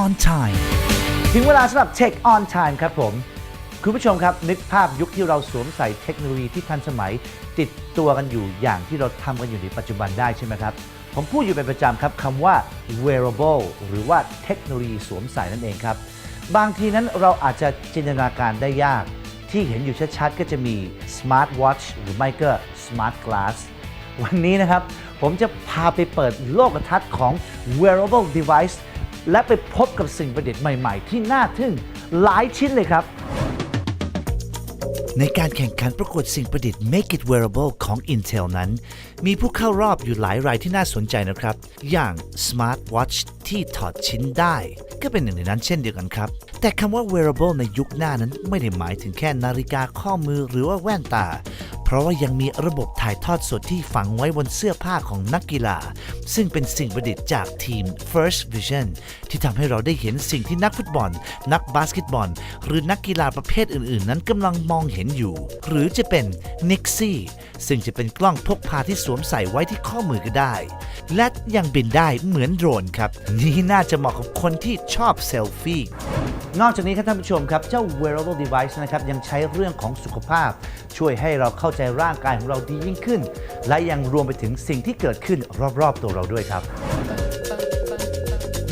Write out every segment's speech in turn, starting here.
on Time ถึงเวลาสำหรับ Check on Time ครับผม คุณผู้ชมครับ นึกภาพยุคที่เราสวมใส่เทคโนโลยีที่ทันสมัย ติดตัวกันอยู่อย่างที่เราทำกันอยู่ในปัจจุบันได้ใช่ไหมครับ ผมพูดอยู่เป็นประจำครับคำว่า wearable หรือว่าเทคโนโลยีสวมใส่นั่นเองครับ บางทีนั้นเราอาจจะจินตนาการได้ยาก ที่เห็นอยู่ชัดๆก็จะมี smart watch หรือไม่ก็ smart glass วันนี้นะครับ ผมจะพาไปเปิดโลกทัศน์ของ wearable device และไปพบกับสิ่งประดิษฐ์ใหม่ ๆ ที่น่าทึ่งหลายชิ้นเลยครับ ในการแข่งขันประกวดสิ่งประดิษฐ์ Make It Wearable ของ Intel นั้น มีผู้เข้ารอบอยู่หลายรายที่น่าสนใจนะครับ อย่าง Smart Watch ที่ถอดชิ้นได้ ก็เป็นหนึ่งในนั้นเช่นเดียวกันครับ แต่คำว่า wearable ในยุคหน้านั้นไม่ได้หมายถึงแค่นาฬิกาข้อมือหรือว่าแว่นตา เพราะว่ายังมีระบบถ่ายทอดสดที่ฝังไว้บนเสื้อผ้าของนักกีฬา ซึ่งเป็นสิ่งประดิษฐ์จากทีม First Vision ที่ทำให้เราได้เห็นสิ่งที่นักฟุตบอล นักบาสเกตบอล หรือนักกีฬาประเภทอื่น ๆ นั้นกำลังมองเห็นอยู่ หรือจะเป็น Nixie ซึ่งจะเป็นกล้องพกพาที่สวมใส่ไว้ที่ข้อมือก็ได้ และยังบินได้เหมือนโดรนครับ นี่น่าจะเหมาะกับคนที่ชอบเซลฟี่นอกจากนี้ครับท่านผู้ชมครับ เจ้า wearable device นะครับยังใช้เรื่องของสุขภาพ ช่วยให้เราเข้าใจร่างกายของเราดียิ่งขึ้น และยังรวมไปถึงสิ่งที่เกิดขึ้นรอบๆตัวเราด้วยครับ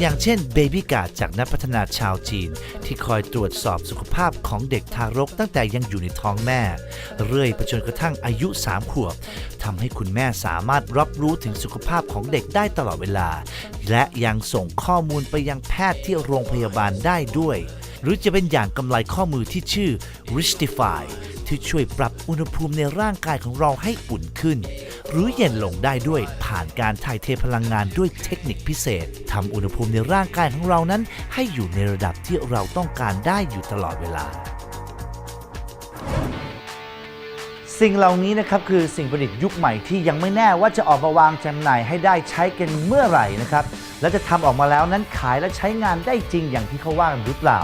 อย่างเช่น Baby Guard จากนักพัฒนาชาวจีน ที่คอยตรวจสอบสุขภาพของเด็กทารกตั้งแต่ยังอยู่ในท้องแม่ เรื่อยไปจนกระทั่งอายุ 3 ขวบทำให้คุณแม่สามารถรับรู้ถึงสุขภาพของเด็กได้ตลอดเวลา และยังส่งข้อมูลไปยังแพทย์ที่โรงพยาบาลได้ด้วย หรือจะเป็นอย่างกำไลข้อมือที่ชื่อ Ristify ที่ช่วยปรับอุณหภูมิในร่างกายของเราให้อุ่นขึ้น หรือเย็นลงได้ด้วยผ่านการถ่ายเทพลังงานด้วยเทคนิคพิเศษทำอุณหภูมิในร่างกายของเรานั้น ให้อยู่ในระดับที่เราต้องการได้อยู่ตลอดเวลา สิ่งเหล่านี้นะครับคือสิ่งประดิษฐ์ยุคใหม่ที่ยังไม่แน่ว่าจะออกมาวางจำหน่ายให้ได้ใช้กันเมื่อไหร่นะครับและจะทำออกมาแล้วนั้นขายและใช้งานได้จริงอย่างที่เขาว่ากันหรือเปล่า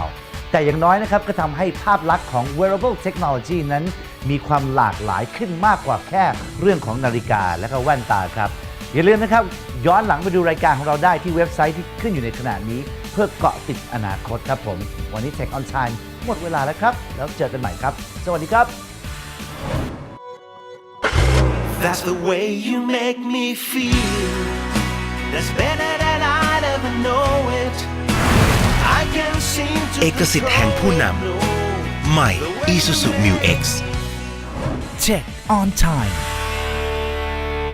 แต่อย่างน้อยนะครับก็ทำให้ภาพลักษณ์ของ wearable technology นั้น มีความหลากหลายขึ้นมากกว่าแค่เรื่องของนาฬิกาและก็แว่นตาครับ อย่าลืมนะครับ ย้อนหลังไปดูรายการของเราได้ที่เว็บไซต์ที่ขึ้นอยู่ในขณะนี้ เพื่อเกาะติดอนาคตครับผม วันนี้ Tech on Time หมดเวลาแล้วครับ แล้วเจอกันใหม่ครับ สวัสดีครับ That's the way you make me feel. That's better เอกสิทธิ์แห่งผู้นำใหม่ Isuzu Mu X Check on Time